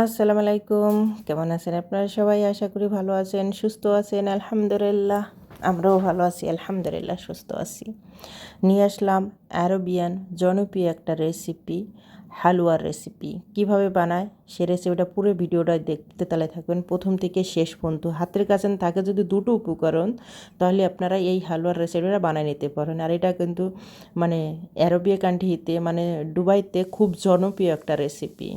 আসসালামু আলাইকুম কেমন আছেন আপনারা সবাই? আশা করি ভালো আছেন, সুস্থ আছেন, আলহামদুলিল্লাহ। আমরাও ভালো আছি, আলহামদুলিল্লাহ, সুস্থ আছি। নিয়ে আসলাম অ্যারোবিয়ান জনপ্রিয় একটা রেসিপি হালুয়ার রেসিপি কীভাবে বানায়? সে রেসিপিটা পুরো ভিডিওটা দেখতে তাহলে থাকবেন। প্রথম থেকে শেষ পর্যন্ত। হাতের কাছে থাকে যদি দুটো উপকরণ, তাহলে আপনারা এই হালুয়ার রেসিপিটা বানিয়ে নিতে পারেন। আর এটা কিন্তু মানে অ্যারোবিয়া কান্ট্রিতে মানে দুবাইতে খুব জনপ্রিয় একটা রেসিপি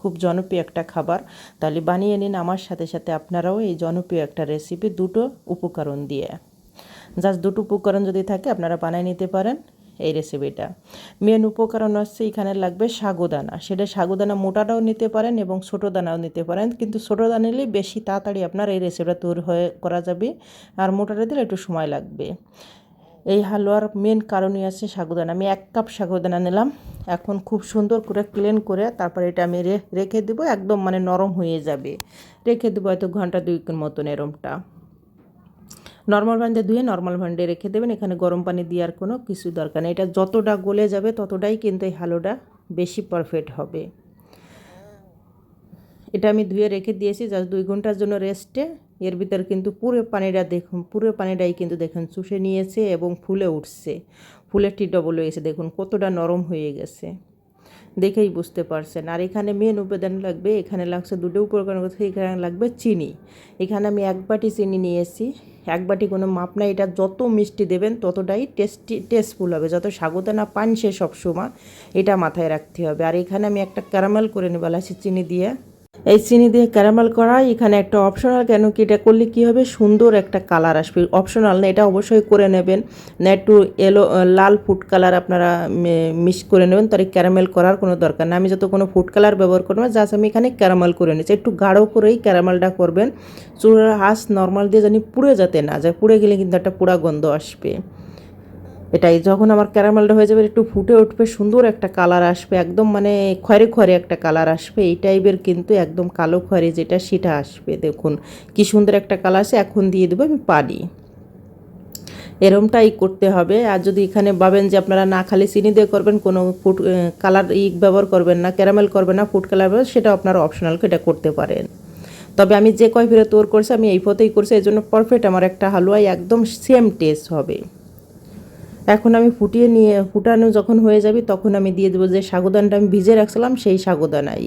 খুব জনপ্রিয় একটা খাবার। তাহলে বানিয়ে নিন। আমার সাথে সাথে আপনারাও এই জনপ্রিয় একটা রেসিপি দুটো উপকরণ দিয়ে। জাস্ট দুটো উপকরণ যদি থাকে, আপনারা বানিয়ে নিতে পারেন এই রেসিপিটা মেন উপকরণ হচ্ছে, এখানে লাগবে সাগুদানা। সেটা সাগুদানা মোটাটাও নিতে পারেন এবং ছোটো দানাও নিতে পারেন। কিন্তু ছোটো দানা নিলে বেশি তাড়াতাড়ি আপনার এই রেসিপিটা তৈরি হয়ে করা যাবে। আর মোটাটা দিলে একটু সময় লাগবে। এই হালুয়ার মেন কারণই আছে সাগুদানা। আমি এক কাপ সাগুদানা নিলাম। এখন খুব সুন্দর করে ক্লিন করে তারপর এটা আমি রেখে দেবো, একদম মানে নরম হয়ে যাবে। রেখে দেবো হয়তো ঘণ্টা দুই মতন এরমটা। নর্মাল ভান্ডে ধুয়ে নর্মাল ভান্ডে রেখে দেবেন, এখানে গরম পানি দেওয়ার কোনো কিছু দরকার নেই। এটা যতটা গলে যাবে ততটাই কিন্তু এই হালুটা বেশি পারফেক্ট হবে। এটা আমি ধুয়ে রেখে দিয়েছি জাস্ট দুই ঘণ্টার জন্য রেস্টে এর ভিতর কিন্তু পুরো পানিটা দেখুন, পুরো পানিটাই কিন্তু দেখুন চুষে নিয়েছে এবং ফুলে উঠছে। ফুলের টি ডবল হয়েছে দেখুন, কতটা নরম হয়ে গেছে। দেখেই বুঝতে পারছেন। আর এখানে মেন উপাদান লাগবে, এখানে লাগছে দুটো উপকরণ, এখানে লাগবে চিনি। এখানে আমি এক বাটি চিনি নিয়েছি। এক বাটি কোনো মাপ নাই, এটা যত মিষ্টি দেবেন ততটাই টেস্টি টেস্টফুল হবে। যত সাগুদানা পান সে সবসময়, এটা মাথায় রাখতে হবে। আর এখানে আমি একটা ক্যারামেল করে নেব চিনি দিয়ে। এই চিনি দিয়ে ক্যারামেল করা, এখানে একটা অপশনাল কেন কি এটা করলে কী হবে? সুন্দর একটা কালার আসবে। অপশনাল না, এটা অবশ্যই করে নেবেন। না একটু এলো লাল ফুড কালার আপনারা মিক্স করে নেবেন। তার ক্যারামেল করার কোনো দরকার না। আমি যত কোনো ফুড কালার ব্যবহার করব জাস্ট আমি এখানে ক্যারামেল করে নিচ্ছি একটু গাঢ় করেই ক্যারামেলটা করবেন। চুলের হাঁস নর্মাল দিয়ে জানি পুড়ে যাতে না যায় পুড়ে গেলে কিন্তু একটা পুরা গন্ধ আসবে। এটাই যখন আমার ক্যারামেলটা হয়ে যাবে, একটু ফুটে উঠবে, সুন্দর একটা কালার আসবে, একদম মানে খয়রে খয়রে একটা কালার আসবে। এই টাইপের কিন্তু একদম কালো খয়রে যেটা, সেটা আসবে। দেখুন কি সুন্দর একটা কালার আসে, এখন দিয়ে দেবো আমি পানি। এরমটাই করতে হবে। আর যদি এখানে ভাবেন যে আপনারা না খালি চিনি দিয়ে করবেন, কোনো ফুড কালার ই ব্যবহার করবেন না ক্যারামেল করবেন না ফুড কালার সেটা আপনারা অপশনালকে এটা করতে পারেন। তবে আমি যে কয় ফিরে তোর করছি, আমি এই পথেই করছি এই জন্য পারফেক্ট আমার একটা হালুয়াই, একদম সেম টেস্ট হবে। এখন আমি ফুটিয়ে নিয়ে, ফুটানো যখন হয়ে যাবে তখন আমি দিয়ে দেবো যে সাগুদানটা আমি ভিজে রাখছিলাম সেই সাগুদানাই।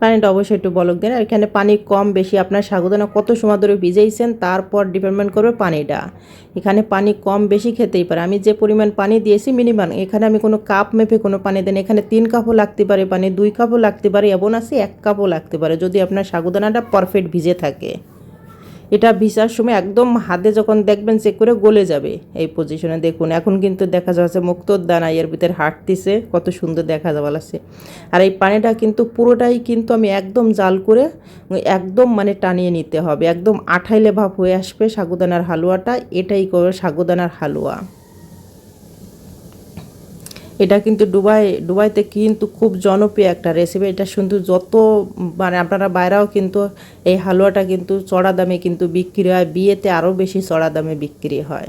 পানিটা অবশ্যই একটু বলক দেন। আর এখানে পানি কম বেশি, আপনার সাগুদানা কত সময় ধরে ভিজেইছেন তারপর ডিপেন্ডমেন্ট করবে পানিটা। এখানে পানি কম বেশি খেতেই পারে। আমি যে পরিমাণ পানি দিয়েছি মিনিমাম, এখানে আমি কোনো কাপ মেপে কোনো পানি দেন। এখানে তিন কাপও লাগতে পারে পানি, দুই কাপও লাগতে পারে এমন আছে এক কাপও লাগতে পারে যদি আপনার সাগুদানাটা পারফেক্ট ভিজে থাকে। এটা ভিসার সময় একদম হাতে যখন দেখবেন চেক করে গলে যাবে এই পজিশনে দেখুন, এখন কিন্তু দেখা যাচ্ছে মুক্তর দানা এর ভিতরে হাঁটতেছে, কত সুন্দর দেখা যাওয়া লাগছে। আর এই পানিটা কিন্তু পুরোটাই কিন্তু আমি একদম জাল করে, একদম মানে টানিয়ে নিতে হবে। একদম আঠাইলে ভাব হয়ে আসবে সাগুদানার হালুয়াটা, এটাই করে সাগুদানার হালুয়া। এটা কিন্তু ডুবাই ডুবাইতে কিন্তু খুব জনপ্রিয় একটা রেসিপি এটা শুধু যত মানে আপনারা বাইরেও কিন্তু এই হালুয়াটা কিন্তু চড়া দামে কিন্তু বিক্রি হয়, বিয়েতে আরও বেশি চড়া দামে বিক্রি হয়।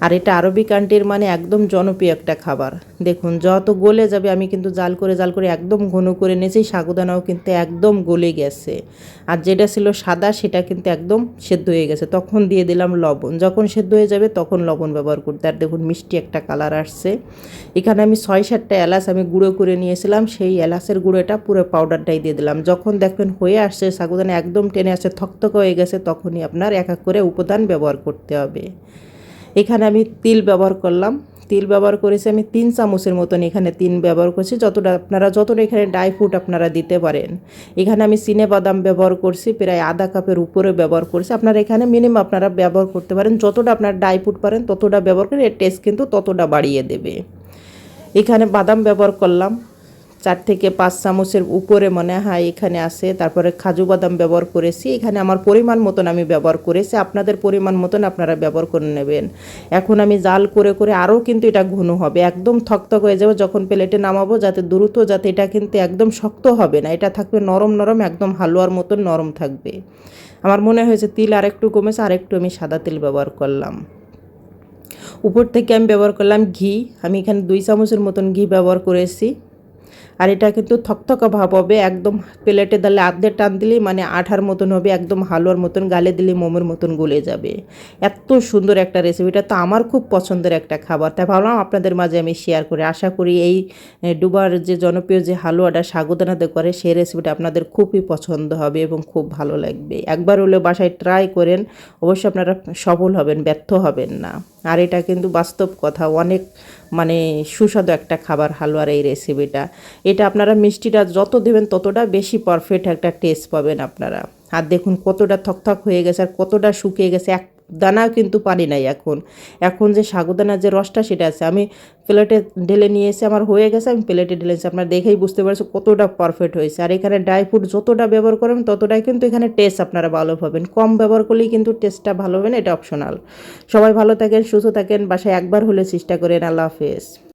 আর এটা আরবি কান্ট্রির মানে একদম জনপ্রিয় একটা খাবার। দেখুন, যত গলে যাবে, আমি কিন্তু জাল করে জাল করে একদম ঘন করে নিয়েছি, সাগুদানাও কিন্তু একদম গলে গেছে। আর যেটা ছিল সাদা, সেটা কিন্তু একদম সেদ্ধ হয়ে গেছে। তখন দিয়ে দিলাম লবণ। যখন সেদ্ধ হয়ে যাবে, তখন লবণ ব্যবহার করতে। আর দেখুন, মিষ্টি একটা কালার আসছে। এখানে আমি ছয়, সাতটা এলাচ আমি গুঁড়ো করে নিয়েছিলাম। সেই এলাচের গুঁড়োটা পুরো পাউডারটাই দিয়ে দিলাম। যখন দেখবেন হয়ে আসছে, সাগুদানা একদম টেনে আসছে, থকথক হয়ে গেছে, তখনই আপনার এক এক করে উপাদান ব্যবহার করতে হবে। এখানে আমি তিল ব্যবহার করলাম। তিল ব্যবহার করেছি আমি তিন চামচের মতন এখানে তিন ব্যবহার করছি। যতটা আপনারা, যতটা এখানে ড্রাই ফ্রুট আপনারা দিতে পারেন। এখানে আমি চিনে বাদাম ব্যবহার করছি, প্রায় আধা কাপের উপরে ব্যবহার করছি। আপনারা এখানে মিনিমাম আপনারা ব্যবহার করতে পারেন। যতটা আপনার ড্রাই ফ্রুট পারেন, ততটা ব্যবহার করে এর টেস্ট কিন্তু ততটা বাড়িয়ে দেবে। এখানে বাদাম ব্যবহার করলাম। চার থেকে পাঁচ চামচের উপরে মনে হয় এখানে আছে, তারপরে খাজু বাদাম ব্যবহার করেছি, এখানে আমার পরিমাণ মতন আমি ব্যবহার করেছি, আপনাদের পরিমাণ মতন আপনারা ব্যবহার করে নেবেন। এখন আমি জাল করে করে আরও কিন্তু এটা ঘন হবে, একদম থকথক হয়ে যাবে যখন প্লেটে নামাবো, যাতে দ্রুত যাতে এটা কিন্তু একদম শক্ত হবে না, এটা থাকবে নরম নরম, একদম হালুয়ার মতন নরম থাকবে। আমার মনে হয়েছে তিল আরেকটু কমেছে, আরেকটু আমি সাদা তিল ব্যবহার করলাম। উপর থেকে আমি ব্যবহার করলাম ঘি, আমি এখানে দুই চামচের মতন ঘি ব্যবহার করেছি। আর এটা কিন্তু থকথকা ভাব হবে, একদম প্লেটে দিলে আধে টান দিলেই মানে আঠার মতন হবে, একদম হালুয়ার মতন গালে দিলে মোমের মতন গলে যাবে। এত সুন্দর একটা রেসিপিটা তো আমার খুব পছন্দের একটা খাবার। তাই ভাবলাম আপনাদের মাঝে আমি শেয়ার করি। আশা করি এই ডুবার যে জনপ্রিয় যে হালুয়াটা সাগুদানাতে করে, সেই রেসিপিটা আপনাদের খুবই পছন্দ হবে এবং খুব ভালো লাগবে। একবার হলেও বাসায় ট্রাই করেন অবশ্যই আপনারা সফল হবেন, ব্যর্থ হবেন না। আর এটা কিন্তু বাস্তব কথা, অনেক মানে সুস্বাদু একটা খাবার হালুয়ার এই রেসিপিটা এটা আপনারা মিষ্টিটা যত দেবেন ততটা বেশি পারফেক্ট একটা টেস্ট পাবেন আপনারা। আর দেখুন কতটা থকথক হয়ে গেছে আর কতটা শুকিয়ে গেছে, এক দানাও কিন্তু পানি নাই এখন। এখন যে সাগুদানার যে রসটা সেটা আছে, আমি প্লেটে ঢেলে নিয়ে এসে আমার হয়ে গেছে, আমি প্লেটে ঢেলে এসে আপনারা দেখেই বুঝতে পারছ কতটা পারফেক্ট হয়েছে। আর এখানে ড্রাই ফ্রুট যতটা ব্যবহার করেন ততটাই কিন্তু এখানে টেস্ট আপনারা ভালো পাবেন। কম ব্যবহার করলেই কিন্তু টেস্টটা ভালো হবে না, এটা অপশনাল সবাই ভালো থাকেন, সুস্থ থাকেন, বাসায় একবার হলে চেষ্টা করেন। আল্লাহ হাফেজ।